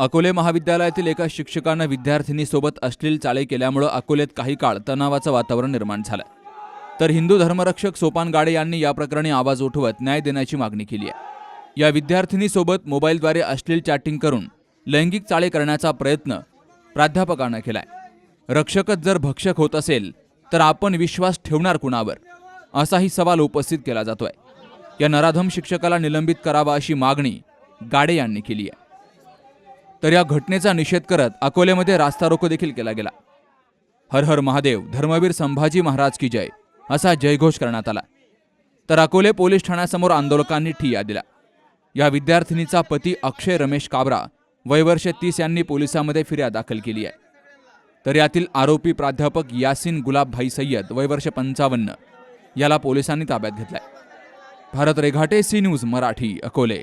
अकोले महाविद्यालयातील एका शिक्षकानं विद्यार्थिनीसोबत अश्लील चाळे केल्यामुळं अकोलेत काही काळ तणावाचं वातावरण निर्माण झालं. तर हिंदू धर्मरक्षक सोपान गाडे यांनी या प्रकरणी आवाज उठवत न्याय देण्याची मागणी केली आहे. या विद्यार्थिनीसोबत मोबाईलद्वारे अश्लील चॅटिंग करून लैंगिक चाळे करण्याचा प्रयत्न प्राध्यापकानं केलाय. रक्षकच जर भक्षक होत असेल तर आपण विश्वास ठेवणार कुणावर? असाही सवाल उपस्थित केला जातोय. या नराधम शिक्षकाला निलंबित करावा अशी मागणी गाडे यांनी केली आहे. तर या घटनेचा निषेध करत अकोल्यामध्ये रास्ता रोको देखील केला गेला. हर हर महादेव धर्मवीर संभाजी महाराज की जय असा जयघोष करण्यात आला. तर अकोले पोलीस ठाण्यासमोर आंदोलकांनी ठिया दिला या विद्यार्थिनीचा पती अक्षय रमेश काबरा वयवर्ष तीस यांनी पोलिसांमध्ये फिर्याद दाखल केली आहे. तर यातील आरोपी प्राध्यापक यासिन गुलाबभाई सय्यद वयवर्ष पंचावन्न याला पोलिसांनी ताब्यात घेतलाय. Bharat Reghate C news Marathi Akole.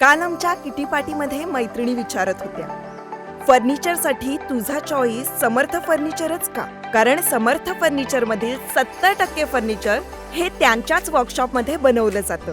काल आमच्या किटीपाटीमध्ये मैत्रिणी विचारत होत्या. फर्निचरसाठी तुझा चॉईस समर्थ फर्निचरच का? कारण समर्थ फर्निचरमधील सत्तर टक्के फर्निचर हे त्यांच्याच वर्कशॉपमध्ये बनवलं जातं.